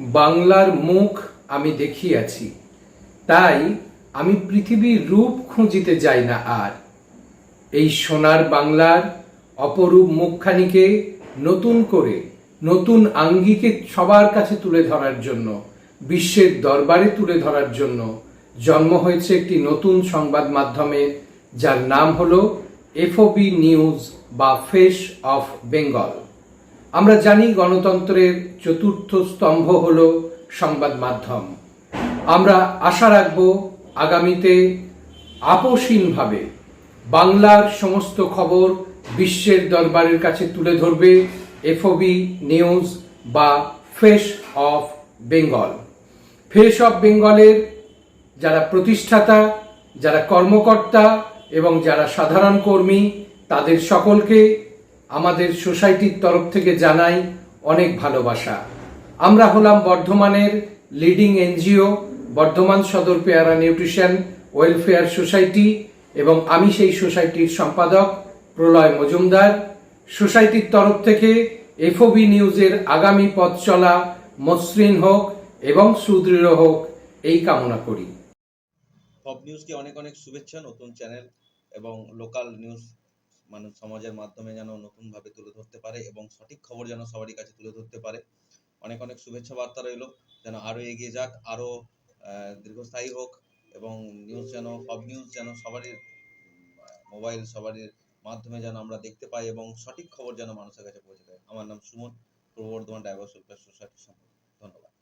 বাংলার মুখ আমি দেখিয়াছি। তাই আমি পৃথিবীর রূপ খুঁজিতে যাই না আর। এই সোনার বাংলার অপরূপ মুখখানিকে নতুন করে, নতুন আঙ্গিকে সবার কাছে তুলে ধরার জন্য, বিশ্বের দরবারে তুলে ধরার জন্য জন্ম হয়েছে একটি নতুন সংবাদ মাধ্যমে, যার নাম হলো এফওবি নিউজ বা ফেস অফ বেঙ্গল। আমরা জানি গণতন্ত্রের চতুর্থ স্তম্ভ হল সংবাদ মাধ্যম। আমরা আশা রাখব আগামীতে আপোষহীনভাবে বাংলার সমস্ত খবর বিশ্বের দরবারের কাছে তুলে ধরবে এফওবি নিউজ বা face of Bengal. Face of বেঙ্গলের যারা প্রতিষ্ঠাতা, যারা কর্মকর্তা এবং যারা সাধারণ কর্মী, তাদের সকলকে আমাদের সোসাইটির তরফ থেকে জানাই অনেক ভালোবাসা। আমরা হলাম বর্ধমানের লিডিং এনজিও, বর্ধমান সদর পেয়ারা নিউট্রিশন ওয়েলফেয়ার সোসাইটি এবং আমি সেই সোসাইটির সম্পাদক প্রলয় মজুমদার। সোসাইটির তরফ থেকে এফওবি নিউজের আগামী পথ চলা মসৃণ হোক এবং সুদৃঢ় হোক এই কামনা করি। টপ নিউজকে অনেক অনেক শুভেচ্ছা, নতুন চ্যানেল এবং লোকাল নিউজ মানুষ সমাজের মাধ্যমে যেন নতুনভাবে তুলে ধরতে পারে এবং সঠিক খবর যেন সবারই কাছে তুলে ধরতে পারে। অনেক অনেক শুভেচ্ছা বার্তা রইল। যেন আরও এগিয়ে যাক আরও দীর্ঘস্থায়ী হোক এবং নিউজ যেন, সব নিউজ যেন সবারই মোবাইল সবারই মাধ্যমে যেন আমরা দেখতে পাই এবং সঠিক খবর যেন মানুষের কাছে পৌঁছে দেয়। আমার নাম সুমন, পূর্ব বর্ধমান ডাইভার্স ওয়েলফেয়ার সোসাইটির ধন্যবাদ।